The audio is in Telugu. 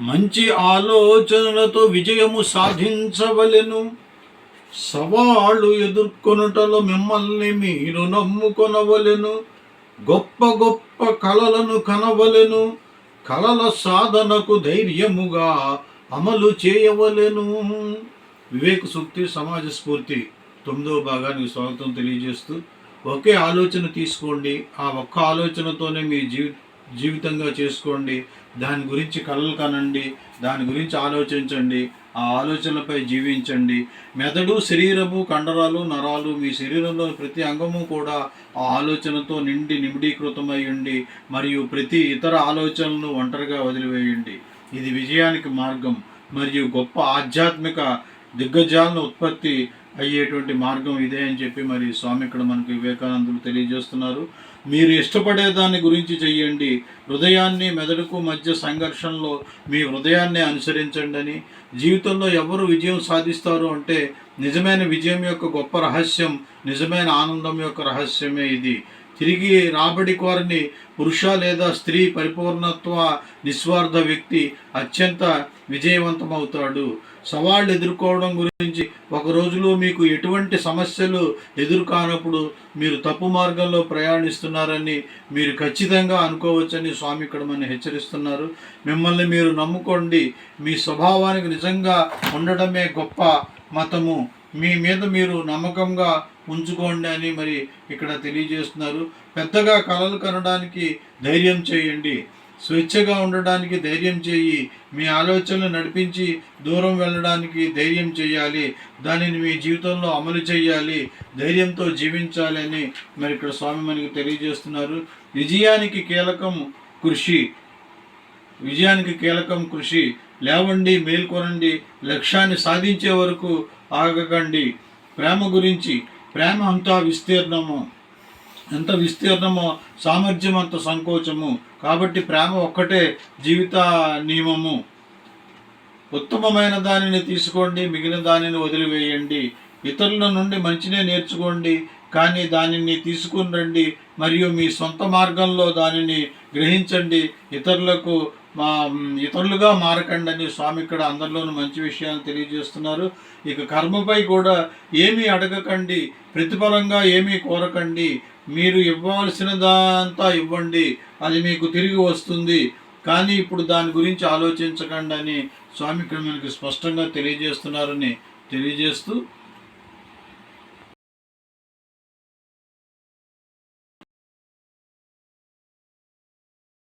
మంచి ఆలోచనలతో విజయము సాధించవలెను. సవాళ్ళు ఎదుర్కొనుటలో మిమ్మల్ని మీరు నమ్ముకొనవలెను. గొప్ప గొప్ప కళలను కనవలెను. కళల సాధనకు ధైర్యముగా అమలు చేయవలెను. వివేక సూక్తి సమాజ స్ఫూర్తి తొమ్మిదవ భాగానికి స్వాగతం తెలియజేస్తూ ఒకే ఆలోచన తీసుకోండి. ఆ ఒక్క ఆలోచనతోనే మీ జీవి జీవితంగా చేసుకోండి. దాని గురించి కళ్ళు కనండి. దాని గురించి ఆలోచించండి. ఆ ఆలోచనలపై జీవించండి. మెదడు శరీరము కండరాలు నరాలు మీ శరీరంలో ప్రతి అంగము కూడా ఆ ఆలోచనతో నిండి నిమిడీకృతమై ఉండి మరియు ప్రతి ఇతర ఆలోచనలను ఒంటరిగా వదిలివేయండి. ఇది విజయానికి మార్గం మరియు గొప్ప ఆధ్యాత్మిక దిగ్గజాలను ఉత్పత్తి అయ్యేటువంటి మార్గం ఇదే అని చెప్పి మరి స్వామి ఇక్కడ మనకి వివేకానందులు తెలియజేస్తున్నారు. మీరు ఇష్టపడే దాని గురించి చెయ్యండి. హృదయాన్ని మెదడుకు మధ్య సంఘర్షణలో మీ హృదయాన్ని అనుసరించండి అని. జీవితంలో ఎవరు విజయం సాధిస్తారు అంటే నిజమైన విజయం యొక్క గొప్ప రహస్యం నిజమైన ఆనందం యొక్క రహస్యమే ఇది. తిరిగి రాబడి కోరని పురుష లేదా స్త్రీ పరిపూర్ణత్వ నిస్వార్థ వ్యక్తి అత్యంత విజయవంతమవుతాడు. సవాళ్ళు ఎదుర్కోవడం గురించి ఒక రోజులో మీకు ఎటువంటి సమస్యలు ఎదుర్కానప్పుడు మీరు తప్పు మార్గంలో ప్రయాణిస్తున్నారని మీరు ఖచ్చితంగా అనుకోవచ్చని స్వామి ఇక్కడ మన హెచ్చరిస్తున్నారు. మిమ్మల్ని మీరు నమ్ముకోండి. మీ స్వభావానికి నిజంగా ఉండడమే గొప్ప మతము. మీ మీద మీరు నమ్మకంగా ఉంచుకోండి అని మరి ఇక్కడ తెలియజేస్తున్నారు. పెద్దగా కలలు కనడానికి ధైర్యం చేయండి. స్వేచ్ఛగా ఉండడానికి ధైర్యం చేయి. మీ ఆలోచనలు నడిపించి దూరం వెళ్ళడానికి ధైర్యం చేయాలి. దానిని మీ జీవితంలో అమలు చేయాలి. ధైర్యంతో జీవించాలి అని మరి ఇక్కడ స్వామి మనకి తెలియజేస్తున్నారు. విజయానికి కీలకం కృషి. విజయానికి కీలకం కృషి. లేవండి మేల్కొనండి లక్ష్యాన్ని సాధించే వరకు ఆగకండి. ప్రేమ గురించి ప్రేమ అంతా విస్తీర్ణము. ఎంత విస్తీర్ణమో సామర్థ్యం అంత సంకోచము. కాబట్టి ప్రేమ ఒక్కటే జీవిత నియమము. ఉత్తమమైన దానిని తీసుకోండి మిగిలిన దానిని వదిలివేయండి. ఇతరుల నుండి మంచినే నేర్చుకోండి కానీ దానిని తీసుకుని రండి మరియు మీ సొంత మార్గంలో దానిని గ్రహించండి. ఇతరులకు మా ఇతరులుగా మారకండి అని స్వామి ఇక్కడ అందరిలోనూ మంచి విషయాన్ని తెలియజేస్తున్నారు. ఇక కర్మపై కూడా ఏమీ అడగకండి ప్రతిఫలంగా ఏమీ కోరకండి మీరు ఇవ్వాల్సినదంతా ఇవ్వండి అది మీకు తిరిగి వస్తుంది. కానీ ఇప్పుడు దాని గురించి ఆలోచించకండి అని స్వామి ఇక్కడ మనకి స్పష్టంగా తెలియజేస్తున్నారని తెలియజేస్తూ